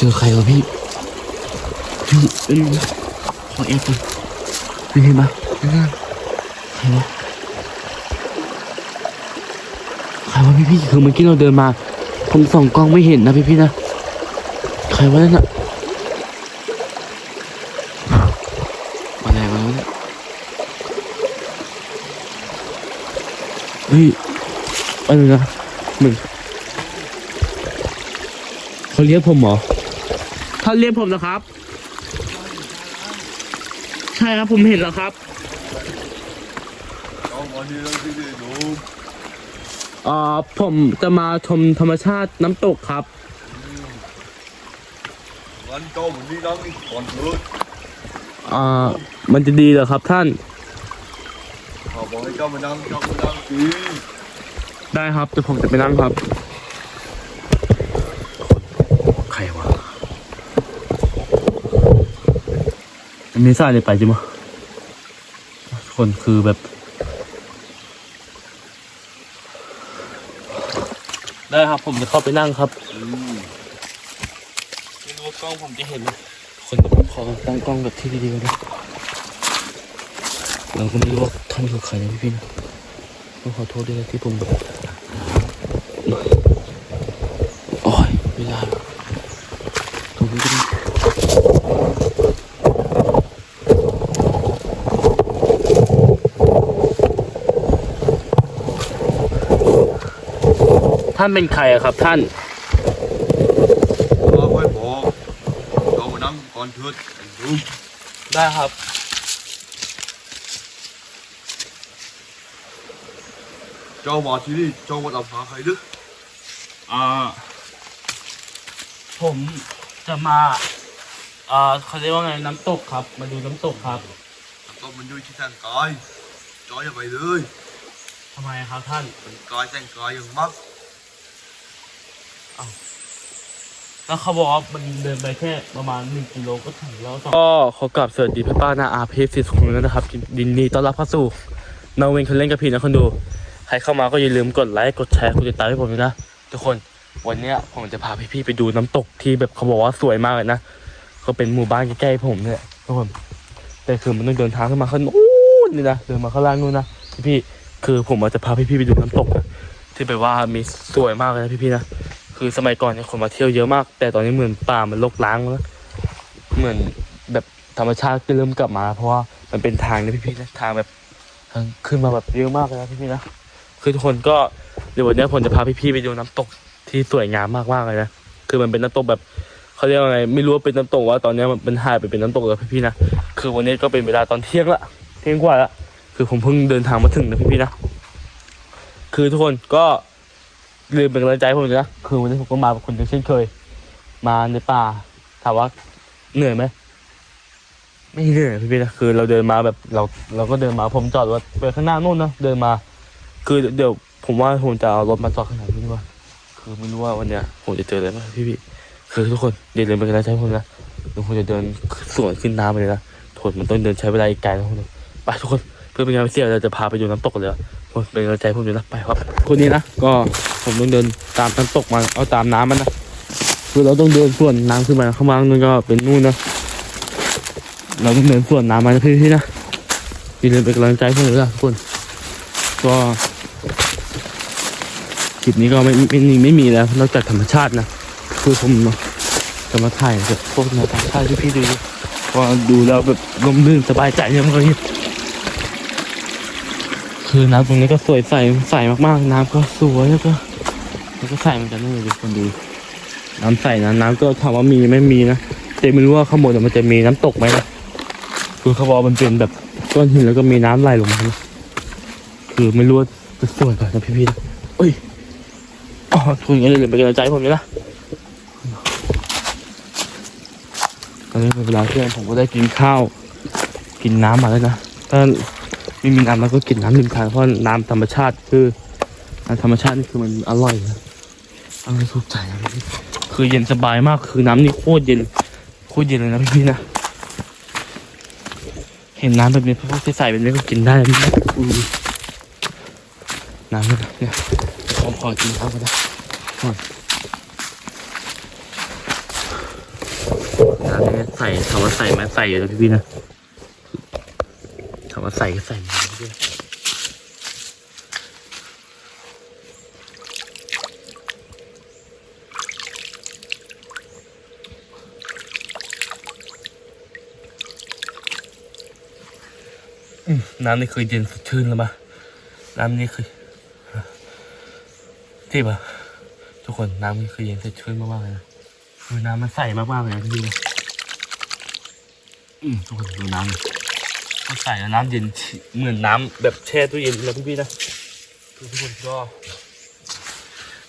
เจอใครวะพี่พี่เอ้ยขอแอบก่อนพี่เห็นปะนั่นน่ะใครวะใครวะพี่พี่คือเมื่อกี้เราเดินมา ผมส่องกล้องไม่เห็นนะพี่พี่นะใครวะนั่นน่ะอะไรวะเนี่ยเฮ้ยอะไรนะเหมือนเขาเรียกผมเหรอ ท่านเรียกผมนะครับ ใช่ครับผมเห็นแล้วครับเอาวันนี้เราที่ได้ดูเอ่อผมจะมาชมธรรมชาติน้ำตกครับวันเจ้าวันนี้นั่งก่อนเถิดอ่า มันจะดีเหรอครับท่านเขาบอกให้เจ้ามานั่งเจ้ามานั่งดีได้ครับเดี๋ยวผมจะไปนั่งครับ ใครวะ มันมีสายเลยไปจิมะคนคือแบบ ได้ครับผมจะเข้าไปนั่งครับอืมไม่รู้ว่ากล้องผมจะเห็นไหมคนขอตั้งกล้องแบบที่ดีๆกันนะเราก็ไม่รู้ว่าท่านคือใครนะพี่พี่นะต้องขอโทษด้วยนะที่ผมแบบโอ้ยไม่ได้หรอกตรงนี้ก็ได้ ท่านเป็นใครอะครับท่านข้าไม่บอกเจ้ามานั่งก่อนเถิดดูได้ครับ เจ้ามาที่นี่เจ้ามาตามหาใครหรืออ่า ผมจะมาอ่าเขาเรียกว่าไงน้ำตกครับ มาดูน้ำตกครับต้องมันอยู่ที่แต่งกายเจ้าอย่าไปเลยทำไมครับท่านแต่งกายแต่งกายอย่างมาก แล้วเขาบอกว่ามันเดินไปแค่ประมาณหนึ่งกิโลก็ถึงแล้วก็ขอกลับสวัสดีพี่ป้านาอาเพฟสิทุกคนนะครับดินดีต้อนรับเข้าสู่นาเวนคนเล่นกับพี่นะคนดู ใครเข้ามาก็อย่าลืมกดไลค์กดแชร์กดติดตามให้ผมด้วยนะ ทุกคนวันเนี้ยผมจะพาพี่ๆไปดูน้ำตกที่แบบเขาบอกว่าสวยมากเลยนะก็เป็นหมู่บ้านใกล้ๆผมเนี่ยทุกคนแต่คือมันต้องเดินทางขึ้นมาขึ้นนู้นนี่นะเดินมาข้างล่างนู่นนะพี่ๆคือผมอาจจะพาพี่ๆไปดูน้ำตกนะที่แบบว่ามีสวยมากเลยนะพี่ๆนะ คือสมัยก่อนเนี่ยคนมาเที่ยวเยอะมาก แต่ตอนนี้เหมือนป่ามันรกร้างแล้วเหมือนแบบธรรมชาติก็เริ่มกลับมา เพราะว่ามันเป็นทางนะพี่ๆนะทางแบบทางขึ้นมาแบบเยอะมากเลยนะพี่ๆนะคือทุกคนก็เดี๋ยววันนี้ผมจะพาพี่ๆไปดูน้ำตกที่สวยงามมากๆเลยนะคือมันเป็นน้ำตกแบบเขาเรียกว่าไงไม่รู้ว่าเป็นน้ำตกว่าตอนนี้มันหายไปเป็นน้ำตกแล้วพี่ๆนะคือวันนี้ก็เป็นเวลาตอนเที่ยงละเที่ยงกว่าละคือผมเพิ่งเดินทางมาถึงนะพี่ๆนะคือทุกคนก็ ลืมเป็นกำลังใจผมเลยนะคือวันนี้ผมก็มากับคุณเช่นเคย มาในป่าถามว่าเหนื่อยไหมไม่เหนื่อยพี่พี่นะคือเราเดินมาแบบเราเราก็เดินมาผมจอดรถไปข้างหน้านู่นนะเดินมา คือเดี๋ยวผมว่าผมจะเอารถมาจอดข้างหลังนี่ดีกว่า คือไม่รู้ว่าวันเนี้ยผมจะเจออะไรบ้างพี่พี่คือทุกคนอย่าลืมเป็นกำลังใจผมนะเดี๋ยวผมจะเดินสวนขึ้นน้ำไปเลยนะทนมันต้องเดินใช้เวลาอีกไกลนะทุกคนไปทุกคนเพื่อเป็นการเสียเราจะพาไปดูน้ำตกเลย คนเป็นกำลังใจผมด้วยนะไปครับคนนี้นะก็ผมต้องเดินตามน้ำตกมาเอาตามน้ำมันนะคือเราต้องเดินส่วนน้ำขึ้นมาข้างล่างนู่นก็เป็นนู่นนะเราต้องเดินส่วนน้ำมานะพี่ๆนะอย่าลืมเป็นกำลังใจให้ผมด้วยนะทุกคนก็คลิปนี้ก็ไม่ไม่ไม่ไม่มีแล้วนอกจากธรรมชาตินะคือผมจะมาถ่ายแบบพวกธรรมชาติที่พี่ดูก็ดูแล้วแบบร่มรื่นสบายใจเนี่ยมันก็ คือน้ำตรงนี้ก็สวยใสใสมากๆ น้ำก็สวยแล้วก็แล้วก็ใสเหมือนกันนะทุกคนดู น้ำใสนะน้ำก็ถามว่ามีไม่มีนะแต่ไม่รู้ว่าข้างบนมันจะมีน้ำตกไหมนะคือเขาบอกว่ามันเป็นแบบก้อนหินแล้วก็มีน้ำไหลลงมานะคือไม่รู้ว่าจะสวยกว่านะพี่ๆนะเอ้ยอ๋อทุกอย่างนี้เลยเป็นกำลังใจให้ผมเลยนะตอนนี้เป็นเวลาเที่ยงผมก็ได้กินข้าว กินน้ำมาแล้วนะถ้า ไม่มีน้ำมันก็กินน้ำริมทางเพราะน้ำธรรมชาติคือน้ำธรรมชาตินี่คือมันอร่อยนะอร่อยสุดใจนะคือเย็นสบายมากคือน้ำนี่โคตรเย็นโคตรเย็นเลยนะพี่นะเห็นน้ำแบบนี้พวกที่ใส่แบบนี้ก็กินได้นะพี่อุ้ยน้ำเนี่ยเนี่ยผมขอกินข้าวก็ได้ก่อนใส่ถามว่าใส่ไหมใส่อยู่นะพี่พี่ๆนะ ว่าใส่ก็ใส่มาพี่อืมน้ำนี่คือเย็นสดชื่นแล้วปะน้ำนี่คือที่ปะทุกคนน้ำนี่คือเย็นสดชื่นมากๆเลยนะคือน้ำมันใสมากๆเลยนะพี่นอืมทุกคนดูน้ำ ใสแล้วน้ำเย็นเหมือนน้ำแบบแช่ตู้เย็นแล้วพี่ๆนะคือทุกคนก็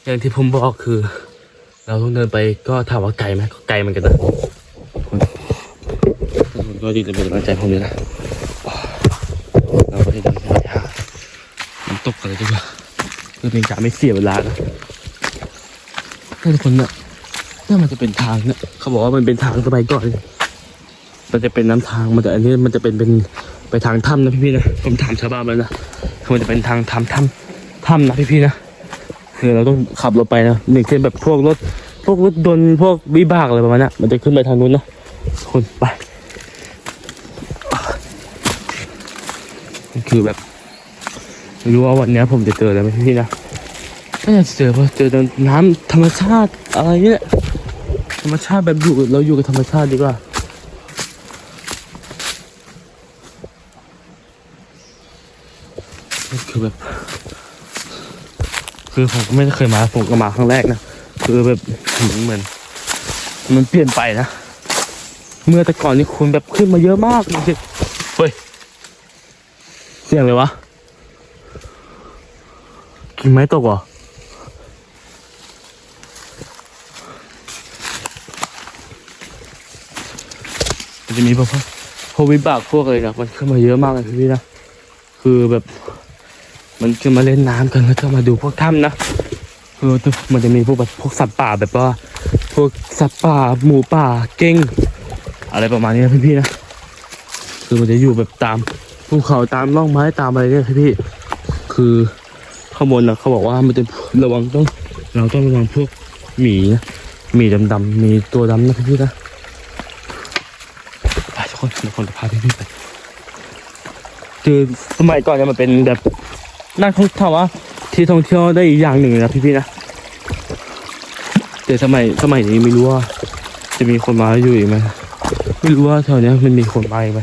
อย่างที่ผมบอกคือ เราต้องเดินไปก็ถามว่าไกลไหมก็ไกลเหมือนกันนะทุกคนทุกคนก็ดีจะเป็นกำลังใจผมเลยนะเราก็จะเดินไปหาน้ำตกกันเลยดีกว่าเพื่อเป็นการไม่เสียเวลานะถ้าทุกคนเนี่ยน่ามันจะเป็นทางเนี่ยเขาบอกว่ามันเป็นทางสมัยก่อนเลยมันจะเป็นน้ำทางมันจะอันนี้มันจะเป็นเป็น ไปทางถ้ำนะพี่ๆนะ ผมถามชาวบ้านมาแล้วนะมันจะเป็นทางถ้ำถ้ำถ้ำนะพี่ๆนะคือเราต้องขับรถไปนะหนึ่งเช่นแบบพวกรถ พวกรถยนพวกวิบากอะไรประมาณนั้นมันจะขึ้นไปทางนู้นนะคนไปคือแบบรู้ว่าวันนี้ผมจะเจออะไรไหมพี่นะก็จะเจอเพราะเจอน้ำธรรมชาติอะไรเนี่ยธรรมชาติแบบอยู่เราอยู่กับธรรมชาติดีกว่า คือแบบ คือผมก็ไม่เคยมาผมก็มาครั้งแรกนะคือแบบเหมือนเหมือน มันเปลี่ยนไปนะเมื่อแต่ก่อนนี่คุณแบบขึ้นมาเยอะมากจริงๆเฮ้ยเสียงเลยวะกิ่งไม้ตกเหรอจะมีพวกพวกวิบากพวกอะไรนะมันขึ้นมาเยอะมากเลยพี่นะคือแบบ มันจะมาเล่นน้ำกันแล้วก็มาดูพวกถ้ำนะคือมันจะมีพวกแบบพวกสัตว์ป่าแบบว่าพวกสัตว์ป่าหมูป่าเก้ง อะไรประมาณนี้นะพี่ๆนะคือมันจะอยู่แบบตามภูเขาตามร่องไม้ตามอะไรเนี่ยพี่พี่คือข้างบนนะเขาบอกว่ามันจะระวังต้อง เราต้องระวังพวกหมีนะหมีดำๆมีตัวดำนะพี่พี่นะไปทุกคนทุกคนจะพาพี่พี่ไปคือสมัยก่อนเนี่ยมันเป็นแบบ น่าท่องเที่ยวว่าที่ท่องเที่ยวได้อีกอย่างหนึ่งนะพี่พี่นะแต่สมัยสมัยนี้ไม่รู้ว่า จะมีคนมาอยู่อีกไหมไม่รู้ว่าแถวนี้มันมีคนมาอีกไหม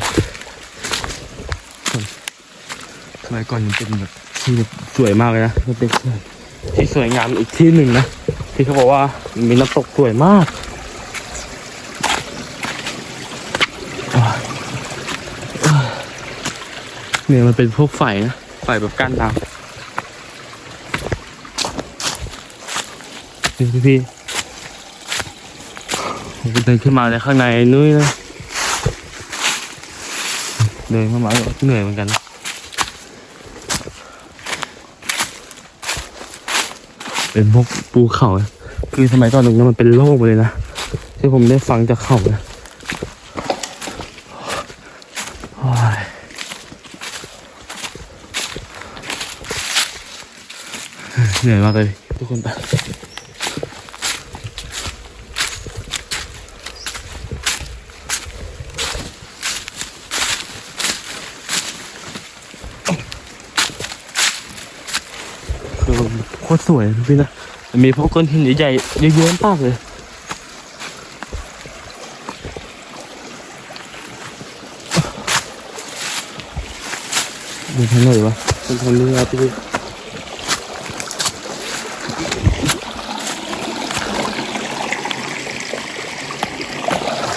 สมัยก่อนมันเป็นแบบที่แบบสวยมากเลยนะมันเป็นที่สวยงามอีกที่หนึ่งนะที่เขาบอกว่ามีน้ำตกสวยมากเนี่ยมันเป็นพวกไฟนะ ไฟแบบกั้นน้ำนี่พี่พี่ผมเดินขึ้นมาในข้างในนุ้ยนะเดินเข้ามาก็เหนื่อยเหมือนกันนะเป็นพวกภูเขาคือสมัยก่อนตรงนั้นมันเป็นโลกเลยนะที่ผมได้ฟังจากเขานะโอ้ย เหนื่อยมากเลย ทุกคนไปคือโคตรสวยนะพี่นะมันมีพวกก้อนหินใหญ่ๆเยอะๆมากเลยมีทางไหนวะเป็นทางเรือพี่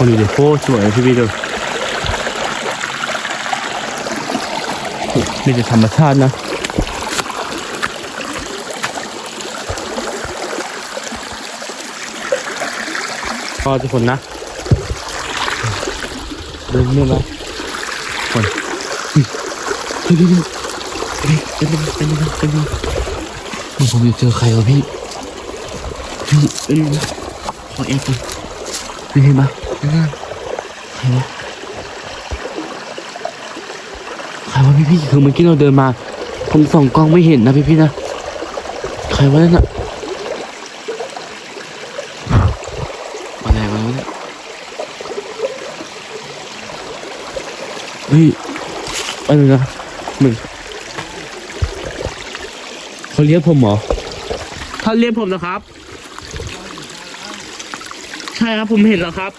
คนอยู่ในโคตรสวยพี่พี่ดูมีแต่ธรรมชาตินะก็ทุกคนนะเดินเมื่อไหร่คนเฮ้ยเฮ้ยเฮ้ยเป็นยังไงเป็นยังไงเป็นยังไงผมจะเจอใครวะพี่พี่เอ้ยนขอแอบก่อนพี่เห็นปะนั่นนะ ใครวะใครวะพี่พี่คือเมื่อกี้เราเดินมา ผมส่องกล้องไม่เห็นนะพี่พี่นะใครวะนั่นน่ะอะไรวะเนี่ยเฮ้ยอะไรนะเหมือนเขาเรียกผมเหรอท่านเรียกผมนะครับ ใช่ครับผมเห็นแล้วครับ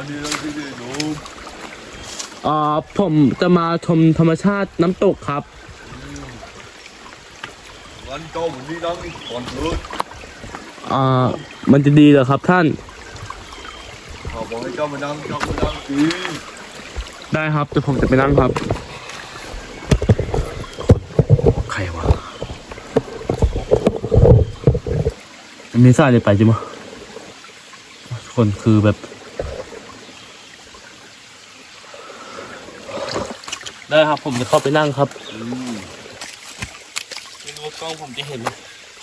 วันนี้เราที่นี่หนูอ่าผมจะมาชมธรรมชาติน้ำตกครับงั้นเจ้าวันนี้นั่งก่อนเถิดอ่า มันจะดีเหรอครับท่านข้าบอกให้เจ้ามานั่งเจ้ามานั่งสิได้ครับเดี๋ยวผมจะไปนั่งครับ ใครวะมันมีสายเลยไปจิมะคนคือแบบ ได้ครับผมจะเข้าไปนั่งครับอืมไม่รู้ว่ากล้องผมจะเห็นไหม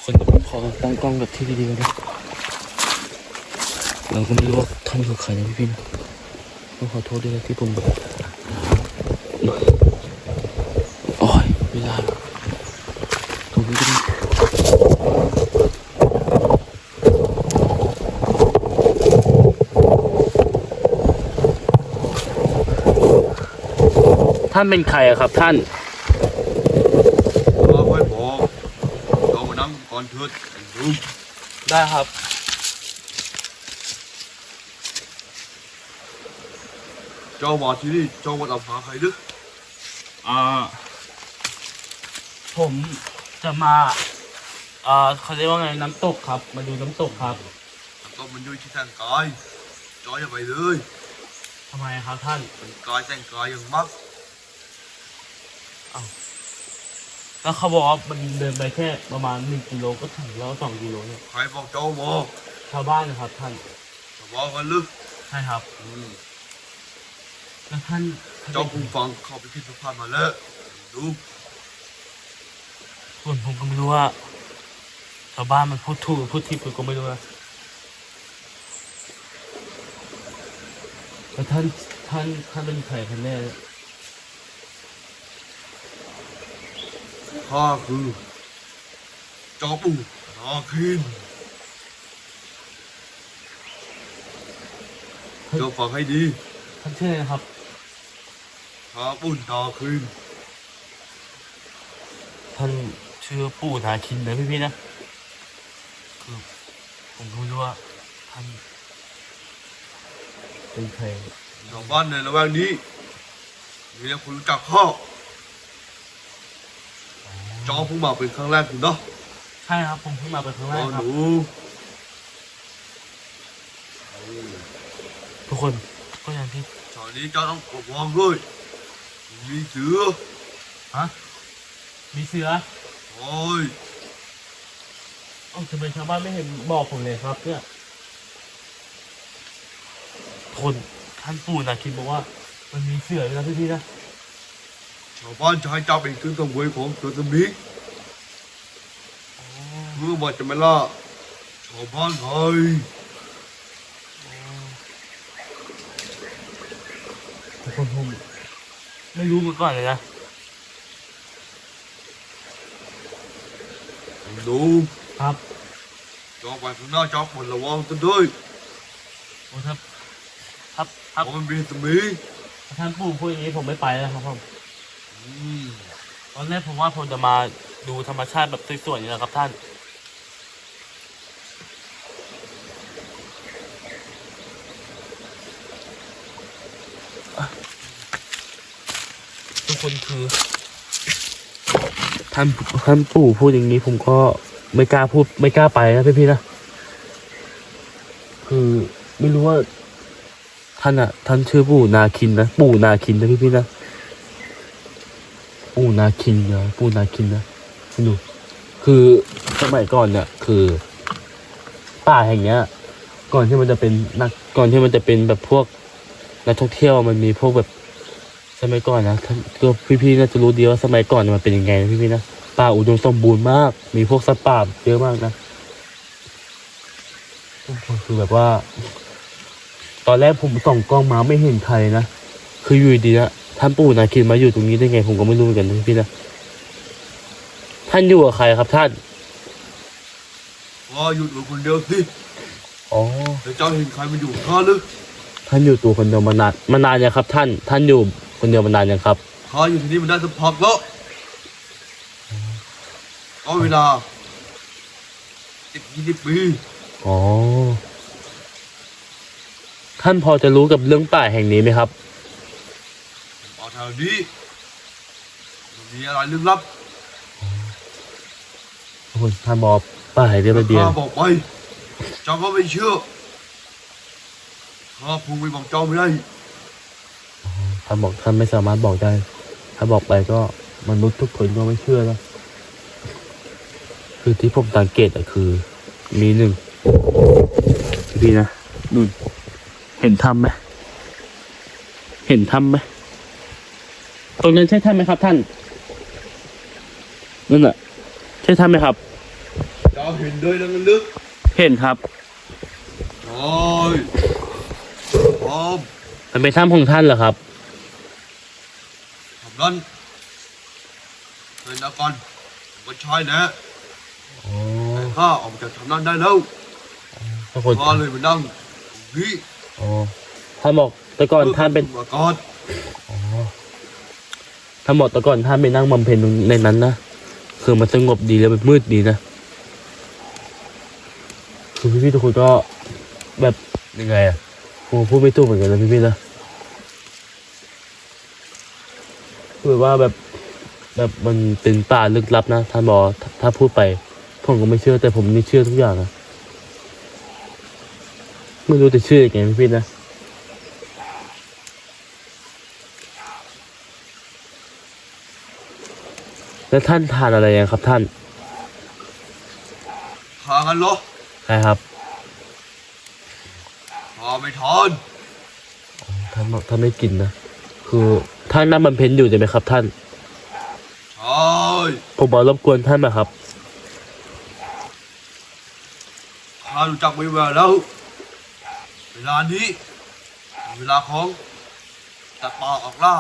คนเดี๋ยวผมขอตั้งกล้องแบบที่ดีๆก่อนนะเราก็ไม่รู้ว่าท่านคือใครนะพี่พี่นะต้องขอโทษด้วยนะที่ผมแบบโอ้ยไม่ได้ตรงนี้ก็ได้ ท่านเป็นใครอะครับท่านข้าไม่บอกเจ้ามานั่งก่อนเถิดไอ้หนูได้ครับ เจ้ามาที่นี่เจ้ามาตามหาใครหรืออ่า ผมจะมา อ่าเขาเรียกว่าไงน้ำตกครับ มาดูน้ำตกครับเจ้ามันอยู่ที่แทงกายเจ้าอย่าไปเลยทำไมครับท่านเป็นกายแต่งกายอย่างมาก แล้วเขาบอกว่ามันเดินไปแค่ประมาณหนึ่งกิโลก็ถึงแล้วสองกิโลเนี่ยใครบอกเจ้ามาชาวบ้านนะครับท่านจะบอกกันหรือใช่ครับอืมแล้วท่านเจ้าผู้ฟังเข้าไปที่สะพานมาแล้วดูส่วนผมก็ไม่รู้ว่าชาวบ้านมันพูดถูกหรือพูดผิดผมก็ไม่รู้นะแล้วท่านท่านท่านเป็นใครกันแน่เนี่ย ข้าคือเจ้าปู่นาคินเจ้าฟังให้ดีท่านชื่ออะไรนะครับข้าปู่นาคินท่านชื่อปู่นาคินนะพี่พี่ๆนะคือผมก็ไม่รู้ว่าท่านเป็นใครชาวบ้านในละแวกนี้มีแต่คนรู้จักข้า เจ้าเพิ่งมาเป็นครั้งแรกคุณเนาะใช่ครับผมเพิ่งมาเป็นครั้งแรอ๋กอคหรับนูทุกคนก็อย่างที่ ตอนนี้เจ้าต้องปกป้องด้วยมีเสือฮะมีเสือโอ้ยเอ้าทำไมชาวบ้านไม่เห็นบอกผมเลยครับเนี่ยคนท่านปู่นาคินบอกว่า มันมีเสือด้วยนะพี่พี่ๆนะ ชาวบ้านจะให้เจ้าเป็นเครื่องสังเวยของเสือสมิงเมื่อมาจะไม่ล่าชาวบ้านไงทุกคนผมไม่รู้มาก่อนเลยนะหนูครับเจ้าไปข้างหน้าเจ้าควรระวังตัวด้วยโอ้ครับ ครับ ครับเพราะมันมีสมิงถ้าท่านปู่พูดอย่างนี้ผมไม่ไปแล้วครับผมอืม ตอนแรกผมว่าผมจะมาดูธรรมชาติแบบสวยๆนี่แหละครับท่าน ทุกคนคือ ท่านท่านปู่พูดอย่างนี้ผมก็ไม่กล้าพูดไม่กล้าไปนะพี่ๆนะ คือไม่รู้ว่าท่านอะท่านชื่อปู่นาคินนะ ปู่นาคินนะพี่ๆนะ นาคินนะปูนาคินนะคุณดูคือสมัยก่อนเนี่ยคือ ป่าแห่งเนี้ย ก่อนที่มันจะเป็นนักก่อนที่มันจะเป็นแบบพวกนักท่องเที่ยวมันมีพวกแบบสมัยก่อนนะท่านก็พี่ๆน่าจะรู้ดีว่าสมัยก่อนมันเป็นยังไงพี่ๆนะป่าอุดมสมบูรณ์มาก มีพวกสัตว์ป่าเยอะมากนะคือแบบว่า ตอนแรกผมส่องกล้องมาไม่เห็นใครนะ คืออยู่ดีนะ ท่านปู่นาคินมาอยู่ตรงนี้ได้ไงผมก็ไม่รู้เหมือนกันนะพี่ๆนะท่านอยู่กับใครครับท่านว่าหยุดอยู่คนเดียวสิอ๋อแต่เจ้าเห็นใครมาอยู่ข้างหรือท่านอยู่ตัวคนเดียวมานานมานานยังครับ ท่าน ท่านอยู่คนเดียวมานานยังครับข้าอยู่ที่นี่มันได้สักพักแล้วก็เวลาสิบยี่สิบปีอ๋อท่านพอจะรู้กับเรื่องป่าแห่งนี้ไหมครับเอาแถวนี้มันมีอะไรลึกลับคุณท่านบอกป่าแห่งนี้มันเดียวข้าบอกไปเจ้าก็ไม่เชื่อข้าพูดไปบอกเจ้าไม่ได้ท่านบอกท่านไม่สามารถบอกได้ ถ้าบอกไปก็มนุษย์ทุกคนก็ไม่เชื่อนะคือที่ผมสังเกตอะคือ มีหนึ่งพี่นะนุ่นเห็นถ้ำไหมเห็นถ้ำไหม ตรงนั้นใช่ถ้ำไหมครับ ท่านนั่นแหละใช่ถ้ำไหมครับเจ้าเห็นด้วยแล้วมันลึกเห็นครับ โอ้ยพร้อมมันเป็นถ้ำของท่านเหรอครับทำนั้นเห็นแล้วก่อนผมก็ใช่นะอ๋อแต่ข้าออกจากทำนั้นได้แล้วทุกคนข้าเลยมานั่งตรงนี้อ๋อท่านบอกแต่ก่อนท่านเป็น มาก่อน อ๋อ ท่านบอกต่ก่อนท่านไปนั่งบำเพ็ญในนั้นนะคือมันสงบดีแล้วมันมืดดีนะคือพี่ๆทุกคนก็แบบยังไงอะผมพูดไม่ถูกเหมือนกันนะพี่ๆนะคือว่าแบบแบบมันเป็นป่าลึกลับนะท่านบอกถ้าถ้าพูดไปผมก็ไม่เชื่อแต่ผมนี่เชื่อทุกอย่างนะไม่รู้จะเชื่อยังไงพี่ๆนะ แล้วท่านทานอะไรยังครับท่านทางกันเหรอใช่ครับข้าไม่ทานท่านบอกท่านไม่กินนะคือท่านนั่งบำเพ็ญอยู่ใช่ไหมครับ ท่านใช่ผมบอกรบกวนท่านนะครับข้ารู้จักเวลาแล้ว เวลานี้เป็นเวลาของตัดป่าออกล่า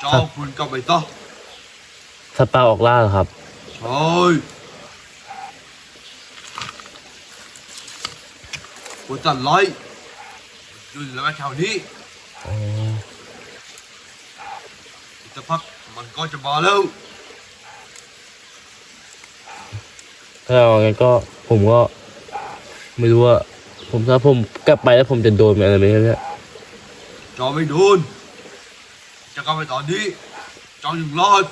เจ้าคุณก็ไม่ต้องสปาออกล่าเหรอครับ ใช่คุณตัดร้อยยืนแล้วแถวนี้อ๋ออีกสักพักมันก็จะมาแล้ว ถ้าเอางั้นก็ผมก็ ไม่รู้ว่า ผมถ้าผมกลับไปแล้วผมจะโดนอะไรไหมเนี่ย เจ้าไม่โดน จะกลับไปตอนนี้เจ้ายังรอด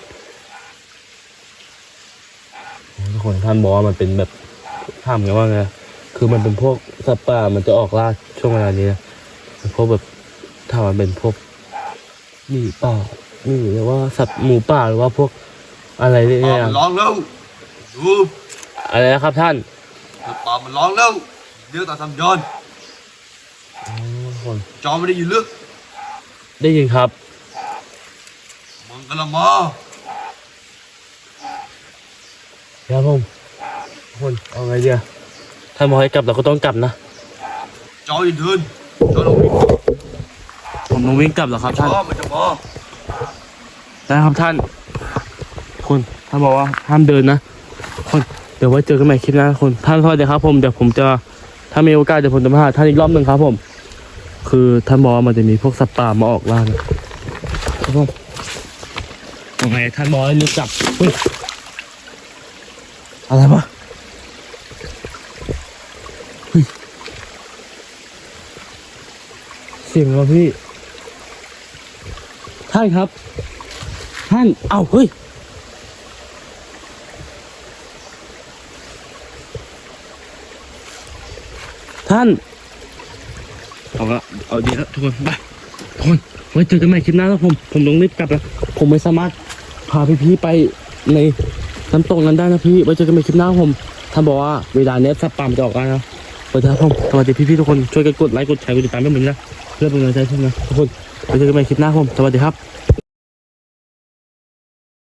ทุกคนท่านบอกว่ามันเป็นแบบถามกันว่าไงคือมันเป็นพวกสัตว์ป่ามันจะออกล่าช่วงเวลานี้นะเป็นพวกแบบถ้ามันเป็นพวกหมีป่าหมีหรือว่าสัตว์หมูป่าหรือว่าพวกอะไรเรื่ป่าอยมันร้องแล้วดูๆอะไรนะครับท่านป่ามันร้องแล้วเดี๋ยวตาทำย้อนอ๋อทุกคนเจ้าไม่ได้ยินลึกได้ยินครับมัน กำลังมาครับผมทุกคนเอาไงเดียท่านบอกให้กลับเราก็ต้องกลับนะเจ้าอย่าเดินเจ้าต้องวิ่งผมต้องวิ่งกลับเหรอครับท่านช้ามันจะมาได้ครับท่าน คุณท่านบอกว่าห้ามเดินนะคนเดี๋ยวไว้เจอกันใหม่คลิปหน้าคุณท่านสวัสดีครับผมเดี๋ยวผมจะถ้ามีโอกาสเดี๋ยวผมจะมาหาท่านอีกรอบหนึ่งครับผม คือท่านบอกว่ามันจะมีพวกสัตว์ป่ามาออกล่านะครับผม ยังไงท่านบอกให้รีบกลับเฮ้ยอะไรวะเฮ้ยเสียงวะพี่ ท่านครับ ท่าน เอ้าเฮ้ย ท่าน เอาละเอาดีแล้วทุกคน ไปทุกคนไว้เจอกันใหม่คลิปหน้าแล้วผม ผมต้องรีบกลับแล้ว ผมไม่สามารถ พาพี่ๆไปในน้ำตกนั้นได้นะพี่ ไว้เจอกันในคลิปหน้าผมท่านบอกว่าเวลาเนี้ยสัตว์ป่ามจะออกแล้วนะสวัสดีครับผมสวัสดีพี่ๆทุกคนช่วยกันกดไลค์กดแชร์กดติดตามให้ผมนะเพื่อเป็นกำลังใจให้ผมนะทุกคนไว้เจอกันในคลิปหน้าผมสวัสดีครับ